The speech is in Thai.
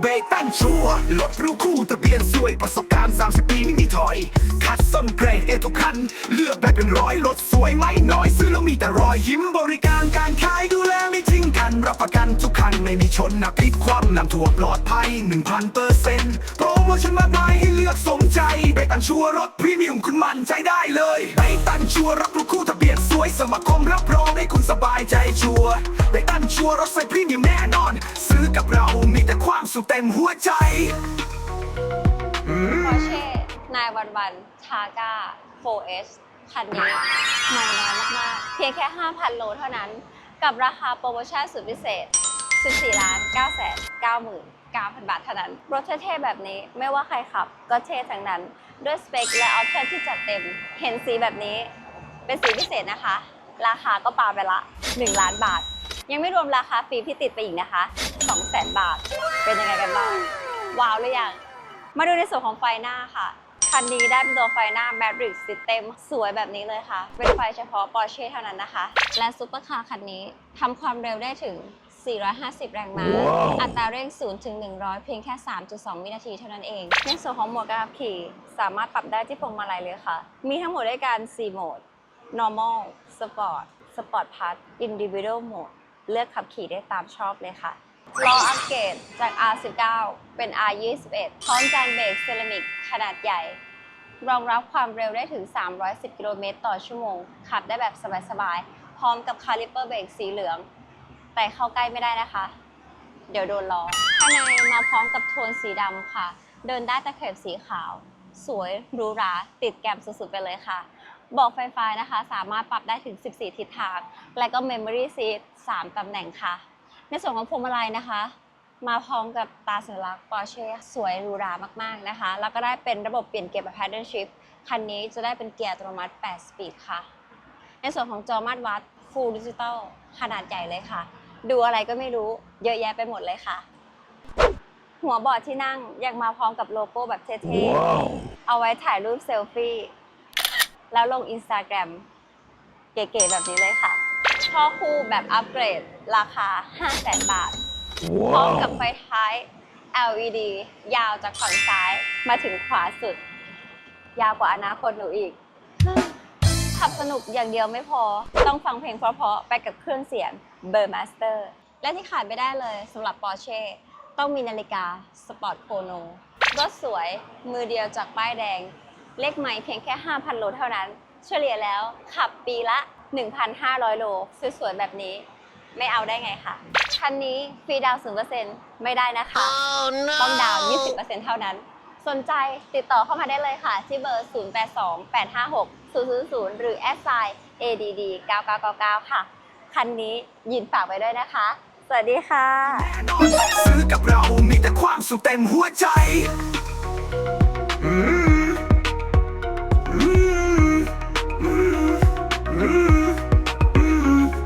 เบตันชัวร์รถรูคู่ทะเบียนสวยประสบการณ์ 30 ปีไม่มีถอย คัดส้นเกรดเอทุกคัน เลือกได้เป็นร้อยรถสวยไม่น้อย ซื้อแล้วมีแต่รอยยิ้มบริการการขาย รับประกันทุกคันไม่มีชนนักพลิกคว่ำนำถั่วปลอดภัย 1,000เปอร์เซ็นต์โปรโมชั่นมากมายให้เลือกสมใจเบตันชัวร์รถพรีเมียมคุณมั่นใจได้เลยเบตันชัวร์รับรู้คู่ทะเบียนสวยสมัครคมรับรองให้คุณสบายใจชัวร์เบตันชัวร์รถใส่พรีเมียมแน่นอน ซื้อกับเรามีแต่ความสุขเต็มหัวใจปอเช่นายวันวันทาก้า 4S คันนี้ไม่น้อยมากๆ เพียงแค่ 5,000 โลเท่านั้น กับราคาโปรโมชั่นสุดพิเศษ 14ล้าน9แสน99,000 บาทเท่านั้น รถเท่ๆแบบนี้ไม่ว่าใครขับ ก็เท่ทั้งนั้น ด้วยสเปคและออปชั่นที่จัดเต็ม เห็นสีแบบนี้ เป็นสีพิเศษนะคะ ราคาก็ปาไปละ 1 ล้านบาท ยังไม่รวมราคาฟรีที่ติดไปอีกนะคะ 200,000 บาท เป็นยังไงกันบ้าง ว้าวหรือยัง มาดูในส่วนของไฟหน้าค่ะ คันนี้ได้เป็นตัวไฟหน้า Matrix System สวยแบบนี้เลยค่ะ เป็นไฟเฉพาะ Porsche เท่านั้นนะคะ และซุปเปอร์คาร์คันนี้ทำความเร็วได้ถึง 450 แรงม้าว้าวอัตราเร่ง 0 ถึง 100 เพียงแค่ 3.2 วินาทีเท่านั้นเอง ในส่วนของโหมดการขับขี่สามารถปรับได้ที่พวงมาลัยเลยค่ะ มีทั้งหมดด้วยกัน 4 โหมด normal sport sport plus individual mode เลือกขับขี่ได้ตามชอบเลยค่ะล้ออัปเกรดจาก R19 เป็น R21 พร้อมจานเบรกเซรามิกขนาดใหญ่ รองรับความเร็วได้ถึง 310 กิโลเมตรต่อชั่วโมง ขับได้แบบสบายๆ พร้อมกับคาลิปเปอร์เบรกสีเหลือง แต่เข้าใกล้ไม่ได้นะคะ เดี๋ยวโดนล้อภายในมาพร้อมกับโทนสีดำค่ะ เดินได้ตะเข็บสีขาว สวยหรูหราติดแกมสุดๆไปเลยค่ะบอกไฟฟ้านะคะ สามารถปรับได้ถึง 14 ทิศทาง และก็ Memory Seat 3ตำแหน่งค่ะ ในส่วนของพวงมาลัยนะคะ มาพร้อมกับตาสัญลักษณ์ Porsche สวยหรูหรามากๆนะคะ แล้วก็ได้เป็นระบบเปลี่ยนเกียร์แบบ Paddle Shift คันนี้จะได้เป็นเกียร์อัตโนมัติ 8 สปีดค่ะ ในส่วนของจอมาตรวัด Full Digital ขนาดใหญ่เลยค่ะ ดูอะไรก็ไม่รู้เยอะแยะไปหมดเลยค่ะ หัวเบาะที่นั่งยังมาพร้อมกับโลโก้แบบเท่ๆเอาไว้ถ่ายรูปเซลฟี่ แล้วลง Instagram เก๋ๆแบบนี้เลยค่ะช่อคู่แบบอัปเกรดราคา 500,000 บาท พร้อมกับไฟท้าย LED ยาวจากฝั่งซ้ายมาถึงขวาสุด ยาวกว่าอนาคตหนูอีก ขับสนุกอย่างเดียวไม่พอ ต้องฟังเพลงเพราะๆไปกับเครื่องเสียง b u r m a s t e r และที่ขาดไม่ได้เลยสำหรับ Porsche ต้องมีนาฬิกา Sport Chrono รถสวยมือเดียวจากป้ายแดง เลขไม่เพียงแค่ 5,000 โลเท่านั้น เฉลี่ยแล้วขับปีละ 1,500 โลสวยๆแบบนี้ ไม่เอาได้ไงคะคันนี้ฟรีดาวน์0%ไม่ได้นะคะต้องดาวน์20%เท่านั้น สนใจติดต่อเข้ามาได้เลยค่ะ ที่เบอร์ 0828560000 หรือ s i add 9999 ค่ะ คันนี้ยินฝากไว้ด้วยนะคะ สวัสดีค่ะ แน่นอนซื้อกับเรามีแต่ความสุขเต็มหัวใจ อืม